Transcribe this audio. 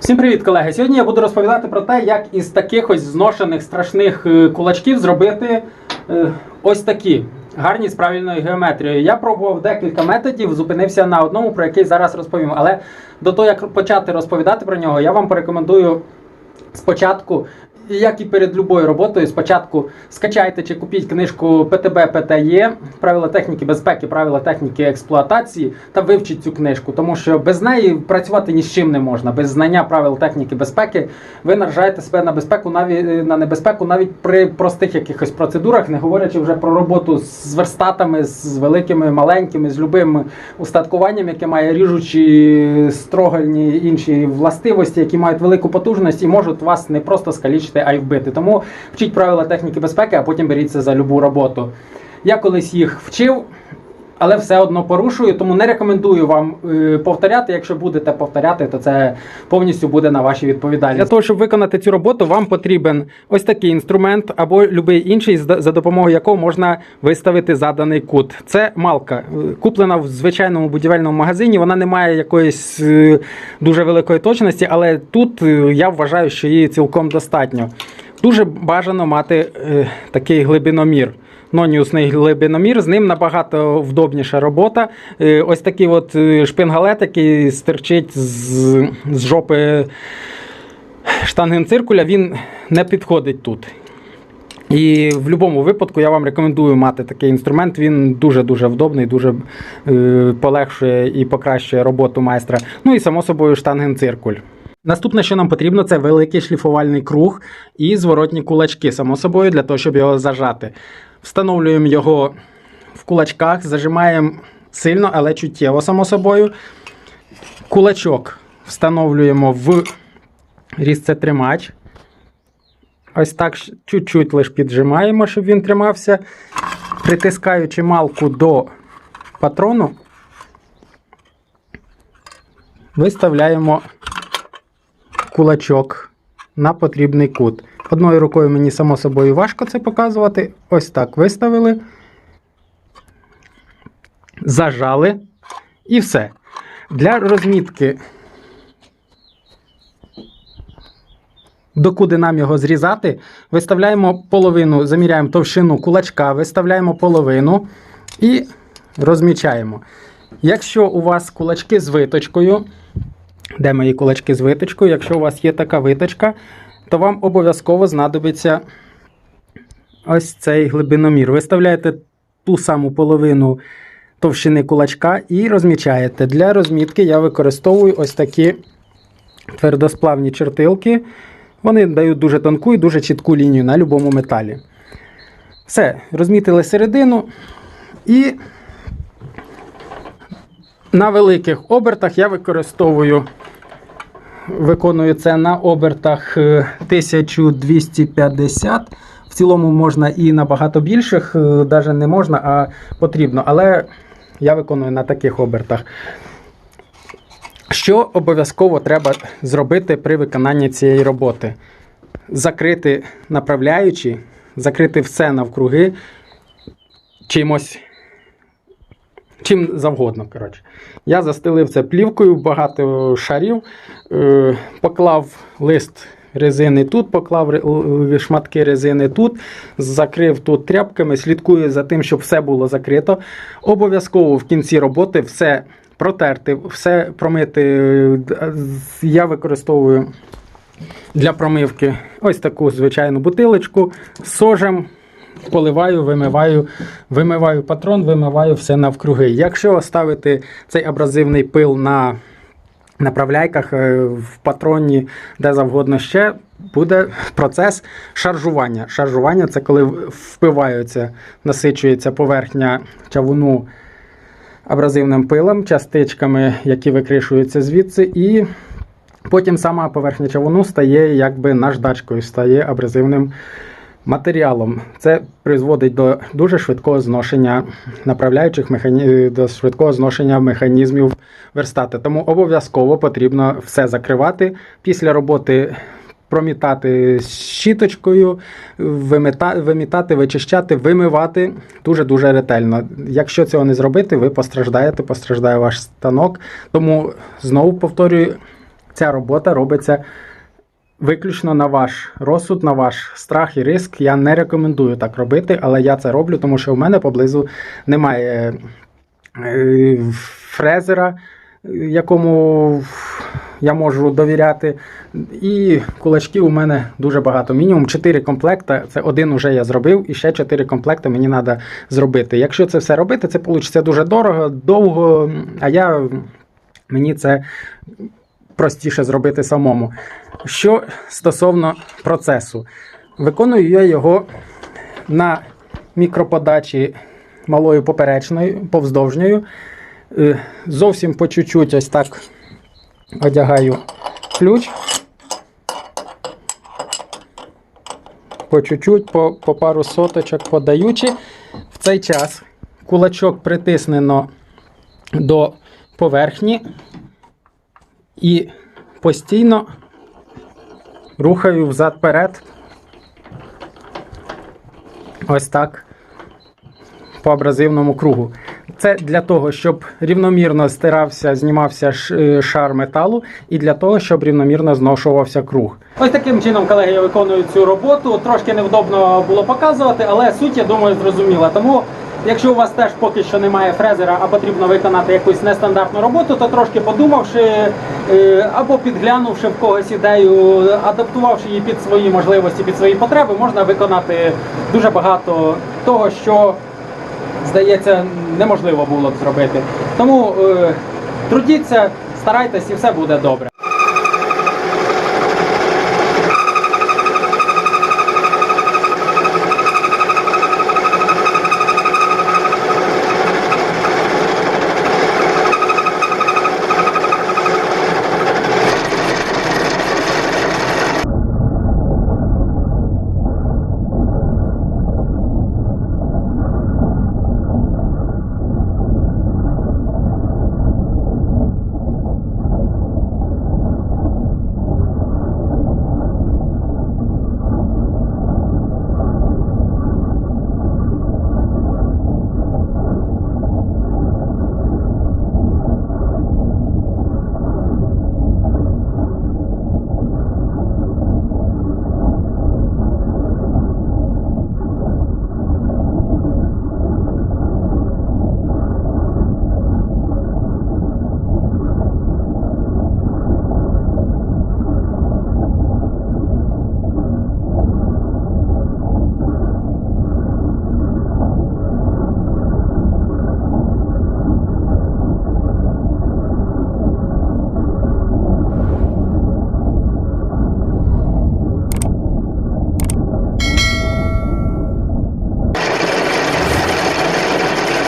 Всім привіт, колеги! Сьогодні я буду розповідати про те, як із таких ось зношених страшних е, кулачків зробити е, ось такі гарні з правильною геометрією. Я пробував декілька методів, зупинився на одному, про який зараз розповім. Але до того, як почати розповідати про нього, я вам порекомендую спочатку. Як і перед любою роботою, спочатку скачайте чи купіть книжку ПТБ ПТЄ правила техніки безпеки, правила техніки експлуатації та вивчіть цю книжку, тому що без неї працювати ні з чим не можна. Без знання правил техніки безпеки ви наражаєте себе на безпеку, навіть на небезпеку навіть при простих якихось процедурах, не говорячи вже про роботу з верстатами, з великими, маленькими, з любим устаткуванням, яке має ріжучі, строгальні інші властивості, які мають велику потужність і можуть вас не просто скалічити, а й вбити. Тому вчіть правила техніки безпеки, а потім беріться за любу роботу. Я колись їх вчив. Але все одно порушую, тому не рекомендую вам е, повторяти. Якщо будете повторяти, то це повністю буде на вашій відповідальності. Для того, щоб виконати цю роботу, вам потрібен ось такий інструмент або будь-який інший, за допомогою якого можна виставити заданий кут. Це малка, е, куплена в звичайному будівельному магазині. Вона не має якоїсь е, дуже великої точності, але тут я вважаю, що її цілком достатньо. Дуже бажано мати е, такий глибиномір. Ноніусний глибиномір, з ним набагато вдобніша робота. Е, Ось такий от е, шпингалет, який стирчить з, з жопи штангенциркуля, він не підходить тут. І в будь-якому випадку я вам рекомендую мати такий інструмент. Він дуже-дуже вдобний, дуже е, полегшує і покращує роботу майстра. Ну і само собою штангенциркуль. Наступне, що нам потрібно, це великий шліфувальний круг і зворотні кулачки, само собою, для того, щоб його зажати. Встановлюємо його в кулачках, зажимаємо сильно, але чуттєво, само собою. Кулачок встановлюємо в різцетримач. Ось так чуть-чуть лише піджимаємо, щоб він тримався. Притискаючи малку до патрону, виставляємо кулачок на потрібний кут. Одною рукою мені, само собою, важко це показувати. Ось так виставили, зажали і все. Для розмітки, докуди нам його зрізати, виставляємо половину, заміряємо товщину кулачка, виставляємо половину і розмічаємо. Якщо у вас кулачки з виточкою, де мої кулачки з виточкою? Якщо у вас є така виточка, то вам обов'язково знадобиться ось цей глибиномір. Виставляєте ту саму половину товщини кулачка і розмічаєте. Для розмітки я використовую ось такі твердосплавні чертилки. Вони дають дуже тонку і дуже чітку лінію на будь-якому металі. Все, розмітили середину і на великих обертах я використовую, виконую це на обертах е, 1250. В цілому можна і набагато більших, навіть не можна, а потрібно. Але я виконую на таких обертах. Що обов'язково треба зробити при виконанні цієї роботи? Закрити направляючи, закрити все навкруги чимось чим завгодно. коротше. Я застелив це плівкою, багато шарів, е, поклав лист резини тут, поклав шматки резини тут, закрив тут тряпками, слідкую за тим, щоб все було закрито. Обов'язково в кінці роботи все протерти, все промити. Е, Я використовую для промивки ось таку звичайну бутилочку з сожем. Поливаю, вимиваю, вимиваю патрон, вимиваю все навкруги. Якщо ставити цей абразивний пил на направляйках е, в патроні, де завгодно ще, буде процес шаржування. Шаржування це коли впиваються, насичується поверхня чавуну абразивним пилом, частичками, які викришуються звідси, і потім сама поверхня чавуну стає якби наждачкою, стає абразивним матеріалом. Це призводить до дуже швидкого зношення направляючих механі... до швидкого зношення механізмів верстати. Тому обов'язково потрібно все закривати після роботи. Промітати щіточкою, вимітати, вичищати, вимивати дуже-дуже ретельно. Якщо цього не зробити, ви постраждаєте, постраждає ваш станок. Тому знову повторюю, ця робота робиться виключно на ваш розсуд, на ваш страх і риск. Я не рекомендую так робити, але я це роблю, тому що в мене поблизу немає е, фрезера, якому я можу довіряти. І кулачків у мене дуже багато. Мінімум 4 комплекти. Це один уже я зробив, і ще 4 комплекти мені треба зробити. Якщо це все робити, це вийде дуже дорого, довго, а я мені це простіше зробити самому. Що стосовно процесу, виконую я його на мікроподачі малою поперечною, повздовжньою. Е, Зовсім по чуть-чуть ось так одягаю ключ. По чуть-чуть, по, по пару соточок подаючи. В цей час кулачок притиснено до поверхні і постійно рухаю взад-перед. Ось так по абразивному кругу. Це для того, щоб рівномірно стирався, знімався е, шар металу, і для того, щоб рівномірно зношувався круг. Ось таким чином, колеги, я виконую цю роботу. Трошки невдобно було показувати, але суть, я думаю, зрозуміла. Тому, якщо у вас теж поки що немає фрезера, а потрібно виконати якусь нестандартну роботу, то трошки подумавши е, або підглянувши в когось ідею, адаптувавши її під свої можливості, під свої потреби, можна виконати дуже багато того, що здається, неможливо було б зробити. Тому е, трудіться, старайтесь і все буде добре.